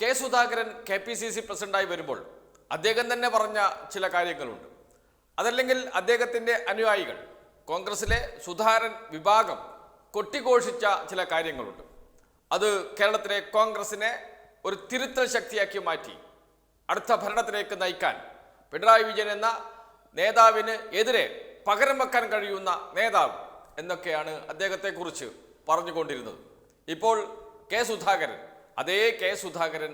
K Sudhakaran K P C C പ്രസിഡന്റായി വരുമ്പോൾ അദ്ദേഹം തന്നെ പറഞ്ഞ ചില കാര്യങ്ങളുണ്ട്. അതല്ലെങ്കിൽ അദ്ദേഹത്തിന്റെ അനുയായികൾ കോൺഗ്രസിലെ സുധാകരൻ വിഭാഗം കൊട്ടിഘോഷിച്ച ചില കാര്യങ്ങളുണ്ട്. അത് കേരളത്തിലെ കോൺഗ്രസിനെ ഒരു തിരുത്തൽ ശക്തിയാക്കി മാറ്റി അടുത്ത ഭരണത്തിലേക്ക് നയിക്കാൻ പിണറായി വിജയൻ എന്ന നേതാവിന് എതിരെ പകരം വെക്കാൻ കഴിയുന്ന നേതാവ് എന്നൊക്കെയാണ് അദ്ദേഹത്തെക്കുറിച്ച് പറഞ്ഞുകൊണ്ടിരുന്നത്. ഇപ്പോൾ കെ സുധാകരൻ അതേ കെ സുധാകരൻ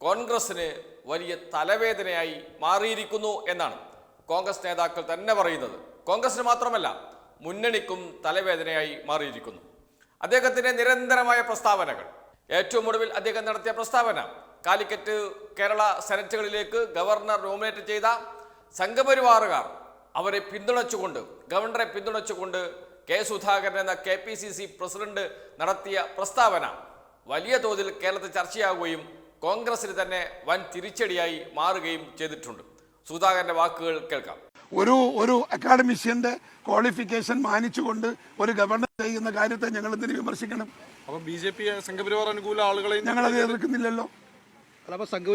കോൺഗ്രസിന് വലിയ തലവേദനയായി മാറിയിരിക്കുന്നു എന്നാണ് കോൺഗ്രസ് നേതാക്കൾ തന്നെ പറയുന്നത്. കോൺഗ്രസിന് മാത്രമല്ല മുന്നണിക്കും തലവേദനയായി മാറിയിരിക്കുന്നു. അദ്ദേഹത്തിന്റെ നിരന്തരമായ പ്രസ്താവനകൾ. ഏറ്റവും ഒടുവിൽ അദ്ദേഹം നടത്തിയ പ്രസ്താവന കാലിക്കറ്റ് കേരള സെനറ്റുകളിലേക്ക് ഗവർണർ നോമിനേറ്റ് ചെയ്ത സംഘപരിവാറുകാർ അവരെ പിന്തുണച്ചുകൊണ്ട് ഗവർണറെ പിന്തുണച്ചുകൊണ്ട് കെ സുധാകരൻ എന്ന K P C C president നടത്തിയ പ്രസ്താവന വലിയ തോതിൽ കേരളത്തിൽ ചർച്ചയാവുകയും കോൺഗ്രസിന് തന്നെ വൻ തിരിച്ചടിയായി മാറുകയും ചെയ്തിട്ടുണ്ട്. സുധാകരന്റെ വാക്കുകൾ കേൾക്കാം. ഒരു ഒരു അക്കാഡമിഷ്യന്റെ ക്വാളിഫിക്കേഷൻ മാനിച്ചുകൊണ്ട് ഒരു ഗവർണർ ചെയ്യുന്ന കാര്യത്തെ ഞങ്ങൾ എന്തിനു വിമർശിക്കണം? അപ്പൊ ബി ജെ പി സംഘപരിവാർ അനുകൂല ആളുകളെ ഞങ്ങൾ അത് എതിർക്കുന്നില്ലല്ലോ.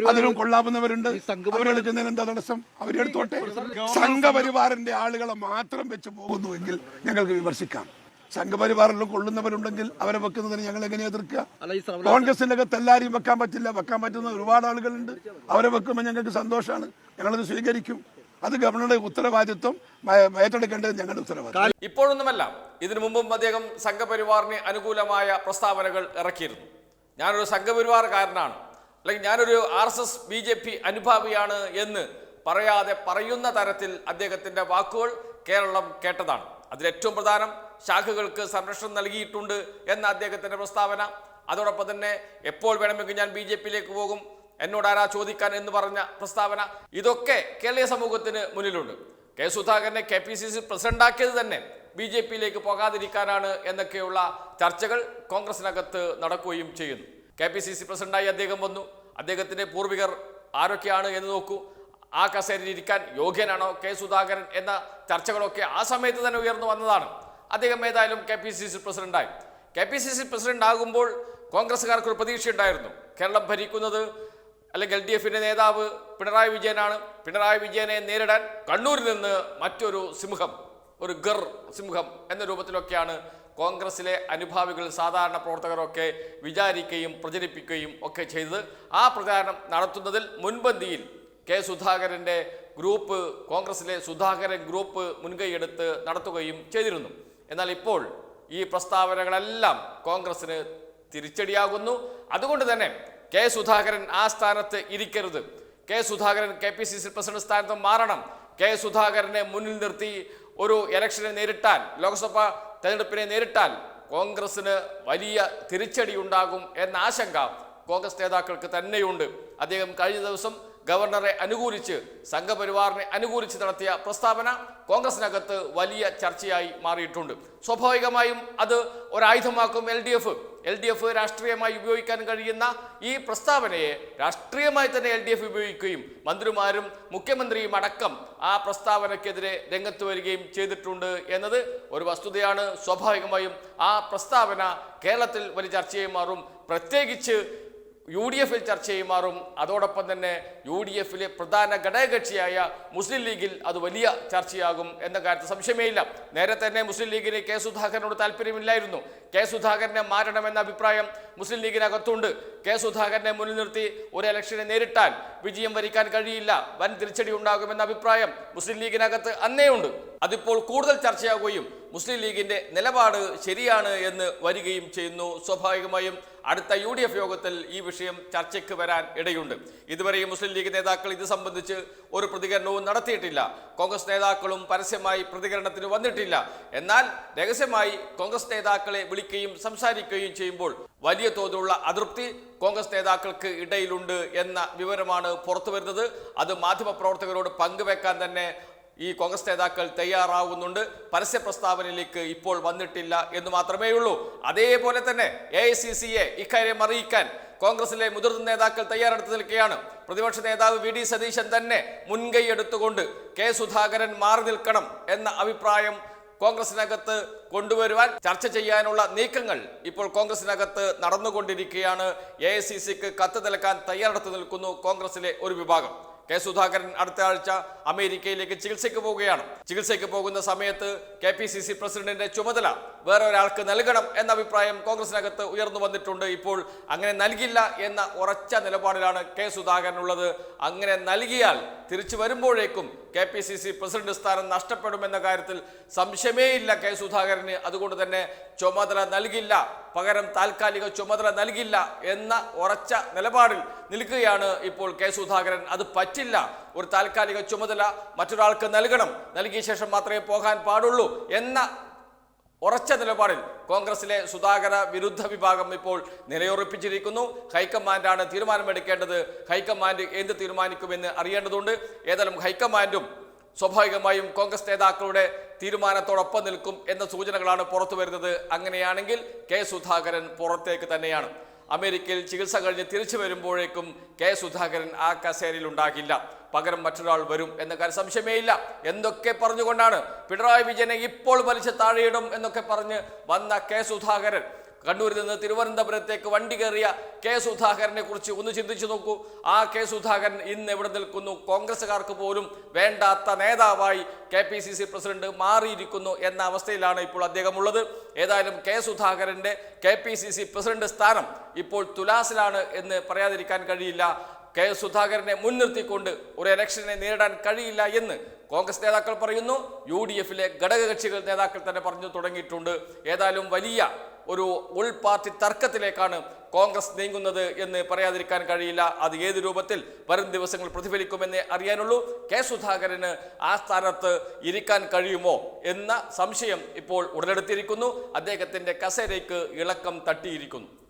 അതിലും കൊള്ളാവുന്നവരുണ്ട്. ഈ സംഘപരിവാർ- അവരെടുക്കുന്നതിന് എന്താ തടസ്സം? അവരെടുത്തോട്ടെ സംഘപരിവാറിന്റെ ആളുകളെ മാത്രം വെച്ച് പോകുന്നുവെങ്കിൽ ഞങ്ങൾക്ക് വിമർശിക്കാം. സംഘപരിവാറിലും കൊള്ളുന്നവരുണ്ടെങ്കിൽ അവരെ വെക്കുന്നതിന് ഞങ്ങൾ എങ്ങനെ എതിർക്കുക? കോൺഗ്രസിന്റെ അകത്ത് എല്ലാവരെയും വെക്കാൻ പറ്റില്ല. വെക്കാൻ പറ്റുന്ന ഒരുപാട് ആളുകളുണ്ട്. അവരെ വെക്കുമ്പോൾ ഞങ്ങൾക്ക് സന്തോഷമാണ്. ഞങ്ങളത് സ്വീകരിക്കും. അത് ഗവർണറുടെ ഉത്തരവാദിത്വം. ഏറ്റെടുക്കേണ്ടത് ഞങ്ങളുടെ ഉത്തരവാദിത്വം. ഇപ്പോഴൊന്നുമല്ല. ഇതിനു മുമ്പും അദ്ദേഹം സംഘപരിവാറിന് അനുകൂലമായ പ്രസ്താവനകൾ ഇറക്കിയിരുന്നു. ഞാനൊരു സംഘപരിവാറുകാരനാണ് അല്ലെങ്കിൽ ഞാനൊരു R S S B J P അനുഭാവിയാണ് എന്ന് പറയാതെ പറയുന്ന തരത്തിൽ അദ്ദേഹത്തിന്റെ വാക്കുകൾ കേരളം കേട്ടതാണ്. അതിലേറ്റവും പ്രധാനം ശാഖകൾക്ക് സംരക്ഷണം നൽകിയിട്ടുണ്ട് എന്ന അദ്ദേഹത്തിന്റെ പ്രസ്താവന. അതോടൊപ്പം തന്നെ എപ്പോൾ വേണമെങ്കിൽ ഞാൻ ബി ജെ പിയിലേക്ക് പോകും എന്നോട് ആരാ ചോദിക്കാൻ എന്ന് പറഞ്ഞ പ്രസ്താവന. ഇതൊക്കെ കേരളീയ സമൂഹത്തിന് മുന്നിലുണ്ട്. കെ സുധാകരനെ കെ പി സി സി പ്രസിഡന്റാക്കിയത് തന്നെ ബി ജെ പിയിലേക്ക് പോകാതിരിക്കാനാണ് എന്നൊക്കെയുള്ള ചർച്ചകൾ കോൺഗ്രസിനകത്ത് നടക്കുകയും ചെയ്യുന്നു. കെ പി സി സി പ്രസിഡന്റായി അദ്ദേഹം വന്നു. അദ്ദേഹത്തിന്റെ പൂർവികർ ആരൊക്കെയാണ് എന്ന് നോക്കൂ. ആ കസേരയിൽ ഇരിക്കാൻ യോഗ്യനാണോ കെ സുധാകരൻ എന്ന ചർച്ചകളൊക്കെ ആ സമയത്ത് തന്നെ ഉയർന്നു വന്നതാണ്. അദ്ദേഹം ഏതായാലും കെ പി സി സി പ്രസിഡന്റായി. K P C C president ആകുമ്പോൾ കോൺഗ്രസ്സുകാർക്ക് ഒരു പ്രതീക്ഷയുണ്ടായിരുന്നു. കേരളം ഭരിക്കുന്നത് അല്ലെങ്കിൽ എൽ ഡി എഫിന്റെ നേതാവ് പിണറായി വിജയനാണ്. പിണറായി വിജയനെ നേരിടാൻ കണ്ണൂരിൽ നിന്ന് മറ്റൊരു സിംഹം ഒരു ഗർ സിംഹം എന്ന രൂപത്തിലൊക്കെയാണ് കോൺഗ്രസിലെ അനുഭാവികൾ സാധാരണ പ്രവർത്തകരൊക്കെ വിചാരിക്കുകയും പ്രചരിപ്പിക്കുകയും ഒക്കെ ചെയ്തത്. ആ പ്രചാരണം നടത്തുന്നതിൽ മുൻപന്തിയിൽ കെ സുധാകരന്റെ ഗ്രൂപ്പ് കോൺഗ്രസിലെ സുധാകരൻ ഗ്രൂപ്പ് മുൻകൈയെടുത്ത് നടത്തുകയും ചെയ്തിരുന്നു. എന്നാൽ ഇപ്പോൾ ഈ പ്രസ്താവനകളെല്ലാം കോൺഗ്രസിന് തിരിച്ചടിയാകുന്നു. അതുകൊണ്ട് തന്നെ കെ സുധാകരൻ ആ സ്ഥാനത്ത് ഇരിക്കരുത്. K Sudhakaran K P C C president സ്ഥാനത്ത് മാറണം. കെ സുധാകരനെ മുന്നിൽ നിർത്തി ഒരു ഇലക്ഷനെ നേരിട്ടാൽ ലോക്സഭാ തെരഞ്ഞെടുപ്പിനെ നേരിട്ടാൽ കോൺഗ്രസിന് വലിയ തിരിച്ചടി ഉണ്ടാകും എന്ന ആശങ്ക കോൺഗ്രസ് നേതാക്കൾക്ക് തന്നെയുണ്ട്. അദ്ദേഹം കഴിഞ്ഞ ദിവസം ഗവർണറെ അനുകൂലിച്ച് സംഘപരിവാറിനെ അനുകൂലിച്ച് നടത്തിയ പ്രസ്താവന കോൺഗ്രസിനകത്ത് വലിയ ചർച്ചയായി മാറിയിട്ടുണ്ട്. സ്വാഭാവികമായും അത് ഒരായുധമാക്കും L D F. L D F രാഷ്ട്രീയമായി ഉപയോഗിക്കാൻ കഴിയുന്ന ഈ പ്രസ്താവനയെ രാഷ്ട്രീയമായി തന്നെ എൽ ഡി എഫ് ഉപയോഗിക്കുകയും മന്ത്രിമാരും മുഖ്യമന്ത്രിയും അടക്കം ആ പ്രസ്താവനയ്ക്കെതിരെ രംഗത്ത് വരികയും ചെയ്തിട്ടുണ്ട് എന്നത് ഒരു വസ്തുതയാണ്. സ്വാഭാവികമായും ആ പ്രസ്താവന കേരളത്തിൽ വലിയ ചർച്ചയായി മാറും. പ്രത്യേകിച്ച് യു ഡി എഫിൽ ചർച്ചയായി മാറും അതോടൊപ്പം തന്നെ യു ഡി എഫിലെ പ്രധാന ഘടകകക്ഷിയായ മുസ്ലിം ലീഗിൽ അത് വലിയ ചർച്ചയാകും എന്ന കാര്യത്തിൽ സംശയമേയില്ല. നേരത്തെ തന്നെ മുസ്ലിം ലീഗിന് കെ സുധാകരനോട് താല്പര്യമില്ലായിരുന്നു. കെ സുധാകരനെ മാറ്റണമെന്ന അഭിപ്രായം മുസ്ലിം ലീഗിനകത്തുണ്ട്. കെ സുധാകരനെ മുന്നിൽ നിർത്തി ഒരു ഇലക്ഷനെ നേരിട്ടാൽ വിജയം വരിക്കാൻ കഴിയില്ല. വൻ തിരിച്ചടി ഉണ്ടാകുമെന്ന അഭിപ്രായം മുസ്ലിം ലീഗിനകത്ത് അന്നേ ഉണ്ട് അതിപ്പോൾ കൂടുതൽ ചർച്ചയാവുകയും മുസ്ലിം ലീഗിന്റെ നിലപാട് ശരിയാണ് എന്ന് വരികയും ചെയ്യുന്നു. സ്വാഭാവികമായും അടുത്ത യു ഡി എഫ് യോഗത്തിൽ ഈ വിഷയം ചർച്ചയ്ക്ക് വരാൻ ഇടയുണ്ട്. ഇതുവരെയും മുസ്ലിം ലീഗ് നേതാക്കൾ ഇത് സംബന്ധിച്ച് ഒരു പ്രതികരണവും നടത്തിയിട്ടില്ല. കോൺഗ്രസ് നേതാക്കളും പരസ്യമായി പ്രതികരണത്തിന് വന്നിട്ടില്ല. എന്നാൽ രഹസ്യമായി കോൺഗ്രസ് നേതാക്കളെ വിളിക്കുകയും സംസാരിക്കുകയും ചെയ്യുമ്പോൾ വലിയ തോതിലുള്ള അതൃപ്തി കോൺഗ്രസ് നേതാക്കൾക്ക് ഇടയിലുണ്ട് എന്ന വിവരമാണ് പുറത്തു വരുന്നത്. അത് മാധ്യമപ്രവർത്തകരോട് പങ്കുവെക്കാൻ തന്നെ ഈ കോൺഗ്രസ് നേതാക്കൾ തയ്യാറാവുന്നുണ്ട്. പരസ്യ പ്രസ്താവനയിലേക്ക് ഇപ്പോൾ വന്നിട്ടില്ല എന്ന് മാത്രമേ ഉള്ളൂ. അതേപോലെ തന്നെ എ ഐ സി ഇക്കാര്യം അറിയിക്കാൻ കോൺഗ്രസിലെ മുതിർന്ന നേതാക്കൾ തയ്യാറെടുത്ത് നിൽക്കുകയാണ്. പ്രതിപക്ഷ നേതാവ് വി ഡി സതീശൻ തന്നെ മുൻകൈ എടുത്തുകൊണ്ട് കെ സുധാകരൻ മാറി നിൽക്കണം എന്ന അഭിപ്രായം കോൺഗ്രസിനകത്ത് കൊണ്ടുവരുവാൻ ചർച്ച ചെയ്യാനുള്ള നീക്കങ്ങൾ ഇപ്പോൾ കോൺഗ്രസിനകത്ത് നടന്നുകൊണ്ടിരിക്കുകയാണ്. എ ഐ സി സിക്ക് കത്ത് നൽകാൻ തയ്യാറെടുത്ത് നിൽക്കുന്നു കോൺഗ്രസിലെ ഒരു വിഭാഗം. കെ സുധാകരൻ അടുത്ത ആഴ്ച അമേരിക്കയിലേക്ക് ചികിത്സയ്ക്ക് പോവുകയാണ്. ചികിത്സയ്ക്ക് പോകുന്ന സമയത്ത് കെ പി സി സി പ്രസിഡന്റിന്റെ ചുമതല വേറെ ഒരാൾക്ക് നൽകണം എന്ന അഭിപ്രായം കോൺഗ്രസിനകത്ത് ഉയർന്നു വന്നിട്ടുണ്ട്. ഇപ്പോൾ അങ്ങനെ നൽകില്ല എന്ന ഉറച്ച നിലപാടിലാണ് കെ സുധാകരൻ ഉള്ളത്. അങ്ങനെ നൽകിയാൽ തിരിച്ചു വരുമ്പോഴേക്കും K P C C president സ്ഥാനം നഷ്ടപ്പെടുമെന്ന കാര്യത്തിൽ സംശയമേ ഇല്ല കെ സുധാകരന്. അതുകൊണ്ട് തന്നെ ചുമതല നൽകില്ല. പകരം താൽക്കാലിക ചുമതല നൽകില്ല എന്ന ഉറച്ച നിലപാടിൽ നിൽക്കുകയാണ് ഇപ്പോൾ കെ സുധാകരൻ. അത് പറ്റില്ല. ഒരു താൽക്കാലിക ചുമതല മറ്റൊരാൾക്ക് നൽകണം. നൽകിയ ശേഷം മാത്രമേ പോകാൻ പാടുള്ളൂ എന്ന ഉറച്ച നിലപാടിൽ കോൺഗ്രസിലെ സുധാകര വിരുദ്ധ വിഭാഗം ഇപ്പോൾ നിലയുറപ്പിച്ചിരിക്കുന്നു. ഹൈക്കമാൻഡാണ് തീരുമാനമെടുക്കേണ്ടത്. ഹൈക്കമാൻഡ് എന്ത് തീരുമാനിക്കുമെന്ന് അറിയേണ്ടതുണ്ട്. ഏതായാലും ഹൈക്കമാൻഡും സ്വാഭാവികമായും കോൺഗ്രസ് നേതാക്കളുടെ തീരുമാനത്തോടൊപ്പം നിൽക്കും എന്ന സൂചനകളാണ് പുറത്തു വരുന്നത്. അങ്ങനെയാണെങ്കിൽ കെ സുധാകരൻ പുറത്തേക്ക് തന്നെയാണ്. അമേരിക്കയിൽ ചികിത്സ കഴിഞ്ഞ് തിരിച്ചു വരുമ്പോഴേക്കും കെ സുധാകരൻ ആ കസേരയിൽ ഉണ്ടാകില്ല. പകരം മറ്റൊരാൾ വരും എന്ന കാര്യം സംശയമേയില്ല എന്തൊക്കെ പറഞ്ഞുകൊണ്ടാണ് പിണറായി വിജയനെ ഇപ്പോൾ വലിച്ച താഴെയിടും എന്നൊക്കെ പറഞ്ഞ് വന്ന കെ സുധാകരൻ? കണ്ണൂരിൽ നിന്ന് തിരുവനന്തപുരത്തേക്ക് വണ്ടി കയറിയ കെ സുധാകരനെ കുറിച്ച് ഒന്ന് ചിന്തിച്ചു നോക്കൂ. ആ കെ സുധാകരൻ ഇന്ന് എവിടെ നിൽക്കുന്നു? കോൺഗ്രസ്സുകാർക്ക് പോലും വേണ്ടാത്ത നേതാവായി K P C C president മാറിയിരിക്കുന്നു എന്ന അവസ്ഥയിലാണ് ഇപ്പോൾ അദ്ദേഹം ഉള്ളത് ഏതായാലും കെ സുധാകരന്റെ K P C C president സ്ഥാനം ഇപ്പോൾ തുലാസിലാണ് എന്ന് പറയാതിരിക്കാൻ കഴിയില്ല. കെ എസ് സുധാകരനെ മുൻനിർത്തിക്കൊണ്ട് ഒരു ഇലക്ഷനെ നേരിടാൻ കഴിയില്ല എന്ന് കോൺഗ്രസ് നേതാക്കൾ പറയുന്നു. യു ഡി എഫിലെ ഘടകകക്ഷികൾ നേതാക്കൾ തന്നെ പറഞ്ഞു തുടങ്ങിയിട്ടുണ്ട്. ഏതായാലും വലിയ ഒരു ഉൾ പാർട്ടി തർക്കത്തിലേക്കാണ് കോൺഗ്രസ് നീങ്ങുന്നത് എന്ന് പറയാതിരിക്കാൻ കഴിയില്ല. അത് ഏത് രൂപത്തിൽ വരും ദിവസങ്ങൾ പ്രതിഫലിക്കുമെന്നേ അറിയാനുള്ളൂ. കെ സുധാകരന് ആ സ്ഥാനത്ത് ഇരിക്കാൻ കഴിയുമോ എന്ന സംശയം ഇപ്പോൾ ഉടലെടുത്തിരിക്കുന്നു. അദ്ദേഹത്തിന്റെ കസേരയ്ക്ക് ഇളക്കം തട്ടിയിരിക്കുന്നു.